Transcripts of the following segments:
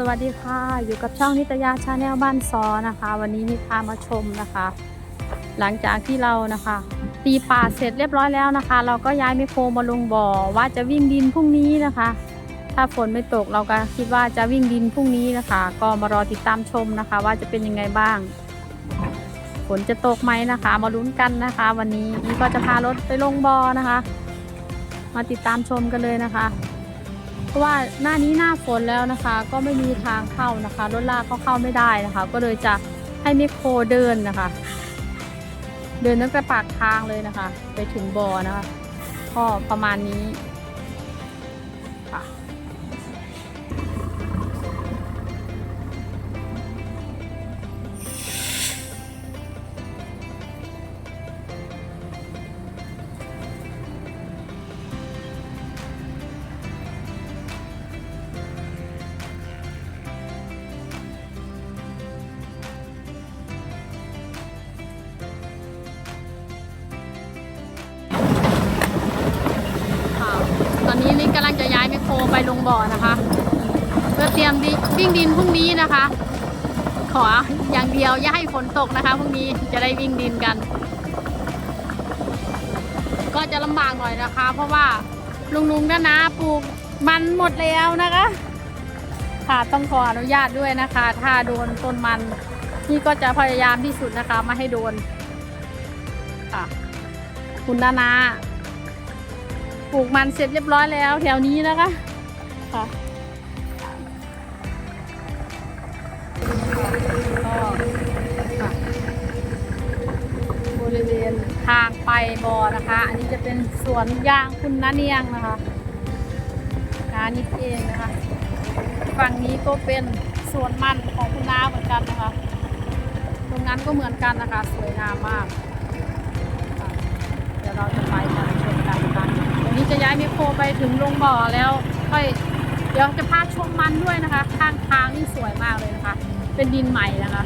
สวัสดีค่ะ อยู่กับช่องนิตยาชาแนลบ้านซอนะคะ วันนี้นิพามาชมนะคะ หลังจากที่เรานะคะ ตีป่าเสร็จเรียบร้อยแล้วนะคะ เราก็ย้ายไมโครมาลงบ่อว่าจะวิ่งดินพรุ่งนี้นะคะ ถ้าฝนไม่ตกเราก็คิดว่าจะวิ่งดินพรุ่งนี้นะคะ ก็มารอติดตามชมนะคะ ว่าจะเป็นยังไงบ้าง ฝนจะตกไหมนะคะ มาลุ้นกันนะคะ วันนี้นี่ก็จะพารถไปลงบ่อนะคะ มาติดตามชมกันเลยนะคะ เพราะว่าหน้านี้หน้าฝนแล้วนะคะ ก็ไม่มีทางเข้านะคะรถลากก็เข้าไม่ได้นะคะ ก็เลยจะให้ไมคโครเดินนะคะ เดินตั้งแต่ปากทางเลยนะคะ ไปถึงบ่อนะคะก็ประมาณนี้ค่ะ บ่อนะคะเพื่อเตรียมวิ่งดินพรุ่งนี้นะคะ ขออย่างเดียวอย่าให้ฝนตกนะคะพรุ่งนี้จะได้วิ่งดินกัน ก็จะลำบากหน่อยนะคะ เพราะว่าลุงลุงๆนะนะปลูกมันหมดแล้วนะคะค่ะต้องขออนุญาตด้วยนะคะ ถ้าโดนต้นมันนี่ก็จะพยายามที่สุดนะคะไม่ให้โดนค่ะคุณนานาปลูกมันเสร็จเรียบร้อยแล้วแถวนี้นะคะ ค่ะก็บริเวณทางไปบ่อนะคะ อันนี้จะเป็นสวนยางคุณนาเนียงนะคะนานิดเองนะคะ ฝั่งนี้ก็เป็นสวนมันของคุณน้าเหมือนกันนะคะ ตรงนั้นก็เหมือนกันนะคะ สวยงามมาก เดี๋ยวเราจะไปกันชมกันนะคะตรงนี้จะย้ายมคโครไปถึงลงบ่อแล้วค่อย เดี๋ยวจะพาชมมันด้วยนะคะ ข้างทางนี่สวยมากเลยนะคะ เป็นดินใหม่นะคะ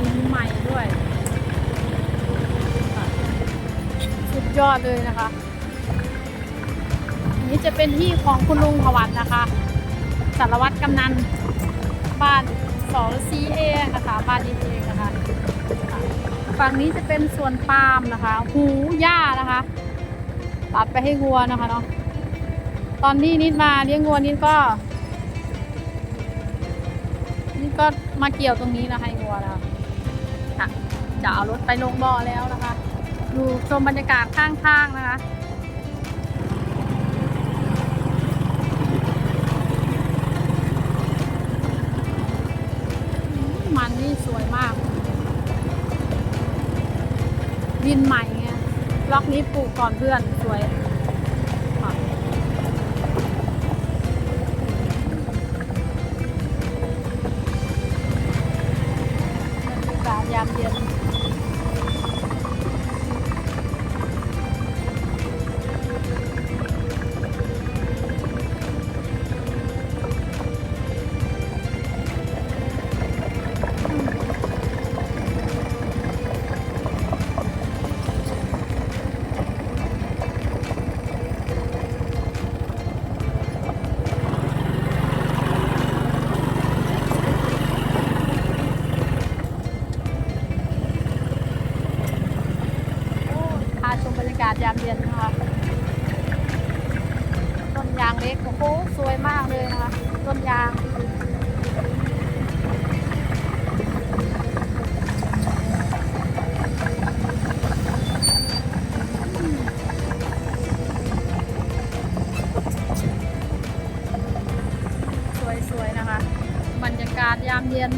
ดินใหม่ด้วย สุดยอดเลยนะคะ นี่จะเป็นที่ของคุณลุงพวันนะคะสารวัตรกำนันบ้านสองซีเองนะคะบ้านนี้เองนะคะค่ะฝั่งนี้จะเป็นสวนปาล์มนะคะ หูหญ้านะคะ ตัดไปให้วัวนะคะเนาะตอนนี้นิดมาเลี้ยงวัวนิดก็นิดก็มาเกี่ยวตรงนี้นะให้วัวนะคะค่ะจะเอารถไปลงบ่อแล้วนะคะ ดูชมบรรยากาศข้างทางนะคะมันนี่สวยมาก ดินใหม่ ล็อกนี้ปลูกก่อนเพื่อนสวยากาศยามเย็นนะคะ ต้นยางเล็กโอ้โหสวยมากเลยนะคะ ต้นยางสวยๆนะคะ บรรยากาศยามเย็น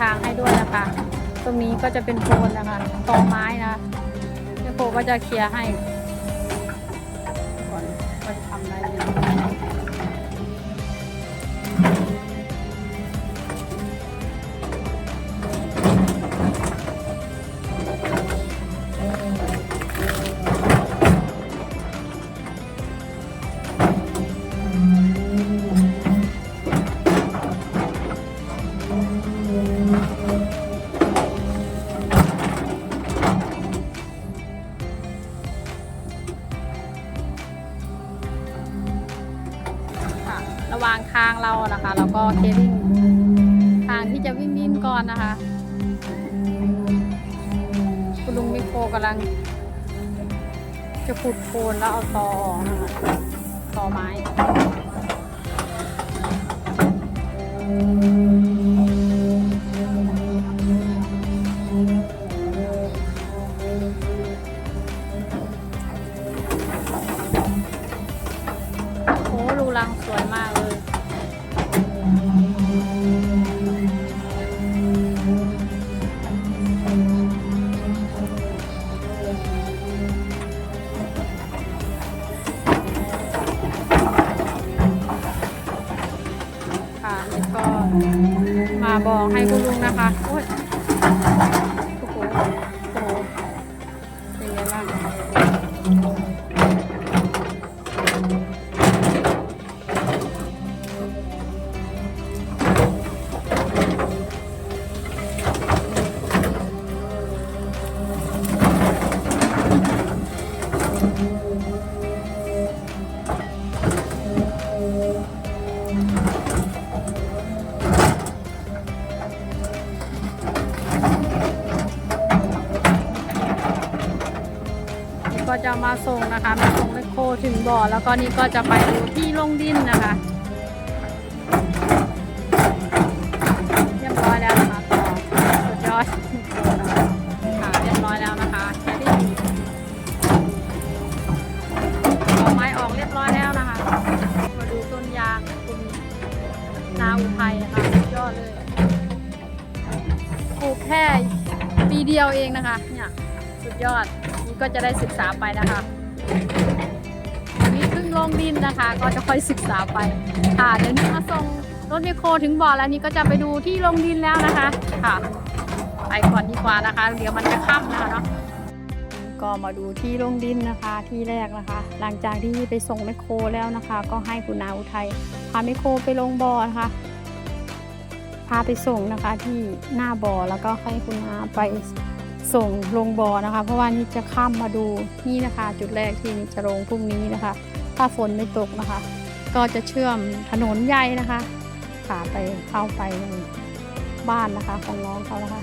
ทางให้ด้วยนะคะ ตรงนี้ก็จะเป็นโพนนะคะตอไม้นะคะแม่โคก็จะเคลียร์ให้ก่อนก็จะทำอะไร อนนะคะ คุณลุงมิโคกำลัง จะขุดโคนแล้วเอาตอออกนะคะตอไม้ มาบอกให้คุณลุงนะคะ จะมาส่งนะคะมาส่งแมคโครถึงบ่อ แล้วก็นี่ก็จะไปดูที่ลงดินนะคะเรียบร้อยแล้วนะคะต่อสุดยอดค่ะเรียบร้อยแล้วนะคะแค่นี้เอาไม้ออกเรียบร้อยแล้วนะคะมาดูต้นยางคุณนาอุทัยนะคะสุดยอดเลยปลูกแค่ปีเดียวเองนะคะเนี่ยสุดยอด ก็จะได้ศึกษาไปนะคะอันนี้เพิ่งลงดินนะคะ ก็จะค่อยศึกษาไปค่ะเดี๋ยวนี้มาส่งรถไมโครถึงบ่อแล้วนี่ก็จะไปดูที่ลงดินแล้วนะคะค่ะไปก่อนดีกว่านะคะ เดี๋ยวมันจะค่ำนะคะเนาะก็มาดูที่ลงดินนะคะที่แรกนะคะ หลังจากที่ไปส่งแมคโครแล้วนะคะ ก็ให้คุณนาอุทัยพาแมคโครไปลงบ่อนะคะ พาไปส่งนะคะที่หน้าบ่อแล้วก็ให้คุณนาไป ส่งลงบ่อนะคะ เพราะว่านี่จะข้ามมาดูนี่นะคะ จุดแรกที่นี่จะลงพรุ่งนี้นะคะ ถ้าฝนไม่ตกนะคะ ก็จะเชื่อมถนนใหญ่นะคะขาไปเข้าไปบ้านนะคะของน้องเขานะคะ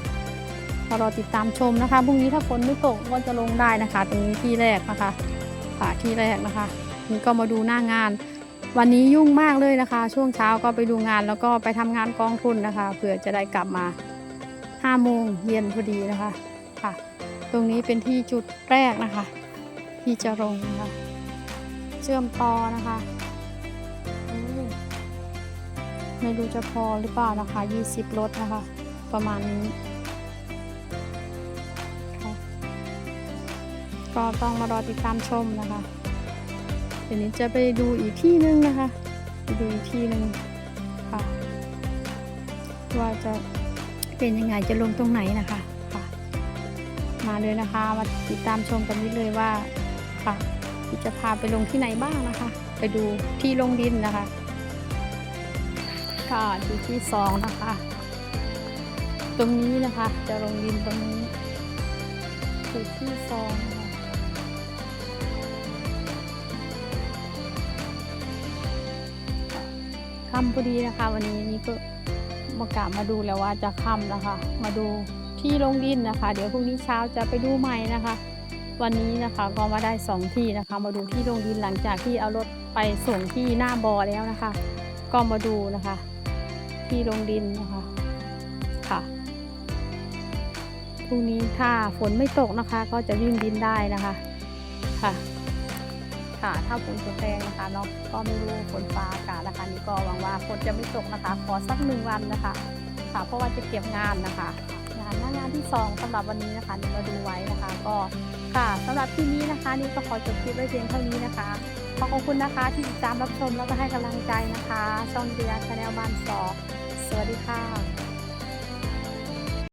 รอติดตามชมนะคะพรุ่งนี้ถ้าฝนไม่ตกก็จะลงได้นะคะ ตรงนี้ที่แรกนะคะค่ะที่แรกนะคะนี่ก็มาดูหน้างาน วันนี้ยุ่งมากเลยนะคะ ช่วงเช้าก็ไปดูงานแล้วก็ไปทำงานกองทุนนะคะเผื่อจะได้กลับมา5โมงเย็นพอดีนะคะ ตรงนี้เป็นที่จุดแรกนะคะ ที่จะลงนะคะ เชื่อมต่อนะคะ ไม่รู้จะพอหรือเปล่านะคะ20รถนะคะ ประมาณนี้ก็ต้องมารอติดตามชมนะคะเดี๋ยวนี้จะไปดูอีกที่หนึงนะคะไปดูอีกที่หนึ่งค่ะว่าจะเป็นยังไงจะลงตรงไหนนะคะ มาเลยนะคะ มาติดตามชมกันนี้เลยว่าค่ะที่จะพาไปลงที่ไหนบ้างนะคะ ไปดูที่ลงดินนะคะ ค่ะที่ที่สองนะคะ ตรงนี้นะคะ จะลงดินตรงนี้จุดที่สองค่ะค่ำพอดีนะคะ วันนี้นี่ก็มากะมาดูแล้วว่าจะค่ำแล้วค่ะ มาดู ที่ลงดินนะคะ เดี๋ยวพรุ่งนี้เช้าจะไปดูใหม่นะคะ วันนี้นะคะก็มาได้สองที่นะคะ มาดูที่ลงดินหลังจากที่เอารถไปส่งที่หน้าบอแล้วนะคะ ก็มาดูนะคะ ที่ลงดินนะคะค่ะพรุ่งนี้ถ้าฝนไม่ตกนะคะ ก็จะวิ่งดินได้นะคะค่ะค่ะถ้าฝนตกแรงนะคะเนาะก็ไม่รู้ฝนฟ้าอากาศนะคะนี่ก็หวังว่าฝนจะไม่ตกนะคะ ขอสักหนึ่งวันนะคะค่ะเพราะว่าจะเก็บงานนะคะ งานหน้างานที่สองสำหรับวันนี้นะคะนี่มาดูไว้นะคะก็ค่ะสำหรับที่นี้นะคะนี่ก็ขอจบคลิปไว้เพียงเท่านี้นะคะขอขอบคุณนะคะที่ติดตามรับชมแล้วก็ให้กำลังใจนะคะ ช่องเดียชาแนลบ้านสอสวัสดีค่ะ